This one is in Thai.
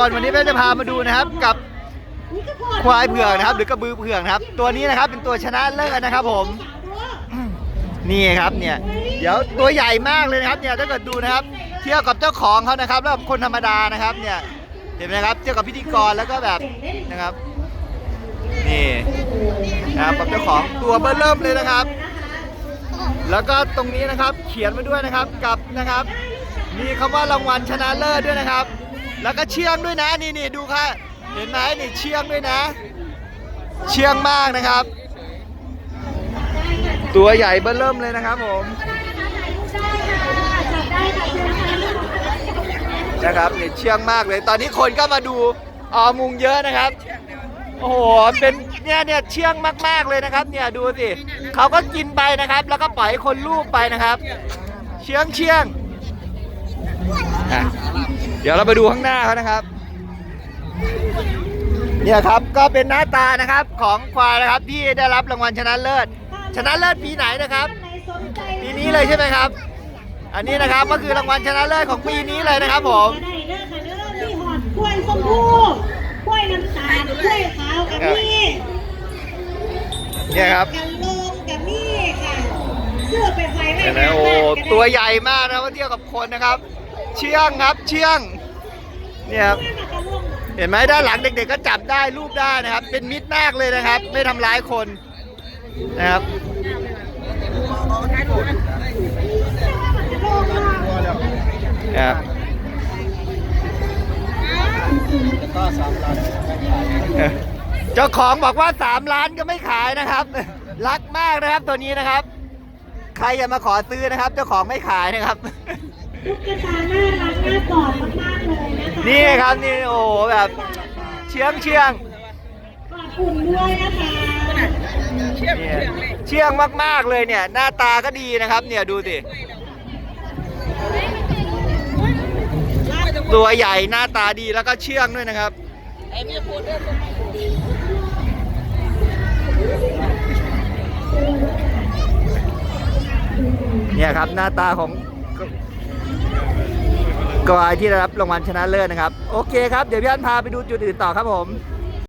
ก่อนวันนี้แม่จะพามาดูนะครับกับควายเผือกนะครับ หรือกระบือเผือกนะครับ ตัวนี้นะครับเป็นตัวชนะเลิศนะครับ ผมนี่ครับเนี่ย เดี๋ยวตัวใหญ่มากเลยนะครับ เนี่ยถ้าเกิดดูนะครับ เทียบกับเจ้าของเขานะครับ แล้วกับคนธรรมดานะครับ เนี่ยเห็นไหมครับเทียบกับพิธีกรแล้วก็แบบนะครับนี่นะครับกับเจ้าของตัวเบอร์เริ่มเลยนะครับ แล้วก็ตรงนี้นะครับเขียนมาด้วยนะครับกับนะครับ มีคำว่ารางวัลชนะเลิศด้วยนะครับ แล้วก็เชียงด้วยนะนี่นี่ดูค่ะ เห็นไหมนี่เชียงด้วยนะ เชียงมากนะครับ ตัวใหญ่เบ้อเริ่มเลยนะครับผมนะครับนี่เชียงมากเลย ตอนนี้คนก็มาดูออมุงเยอะนะครับโอ้โหเป็นเนี่ยเนี่ยเชื่องมากๆเลยนะครับ เนี่ยดูสิเขาก็กินไปนะครับ แล้วก็ปล่อยคนลูบไปนะครับ เชื่องเชื่อง อะเดี๋ยวเราไปดูข้างหน้าเขานะครับ เนี่ยครับก็เป็นหน้าตานะครับของควายนะครับที่ได้รับรางวัลชนะเลิศ ชนะเลิศปีไหนนะครับปีนี้เลยใช่ไหมครับ อันนี้นะครับก็คือรางวัลชนะเลิศของปีนี้เลยนะครับผมได้เด้อค่ะเด้อมีหอดกล้วยส้มพูกล้วยน้ำตาลกล้วยขาวกับมีเนี่ยครับกันลงกับมีค่ะเสื้อไปไฟไว้เห็นไหมโอ้ตัวใหญ่มากนะว่าเทียบกับคนนะครับ เชื่องครับเชื่องเนี่ยครับเห็นไหมด้านหลังเด็ก ๆ ก็จับได้รูปได้นะครับ เป็นมิตรมากเลยนะครับ ไม่ทำร้ายคนนะครับครับเออเจ้าของบอกว่า 3 ล้านก็ไม่ขายนะครับ รักมากนะครับตัวนี้นะครับ ใครอย่ามาขอซื้อนะครับ เจ้าของไม่ขายนะครับ ตุ๊กตาน่ารักน่ากอดมากๆเลยนะคะนี่ครับนี่โอ้โหแบบเชื่องเชื่องกอดอุ่นด้วยนะคะเนี่ยเชื่องมากๆเลยเนี่ย หน้าตาก็ดีนะครับ เนี่ยดูสิตัวใหญ่หน้าตาดีแล้วก็เชื่องด้วยนะครับเนี่ยครับหน้าตาของ กอยที่ได้รับรางวัลชนะเลิศนะครับ โอเคครับ เดี๋ยวพี่อันพาไปดูจุดอื่นต่อครับผม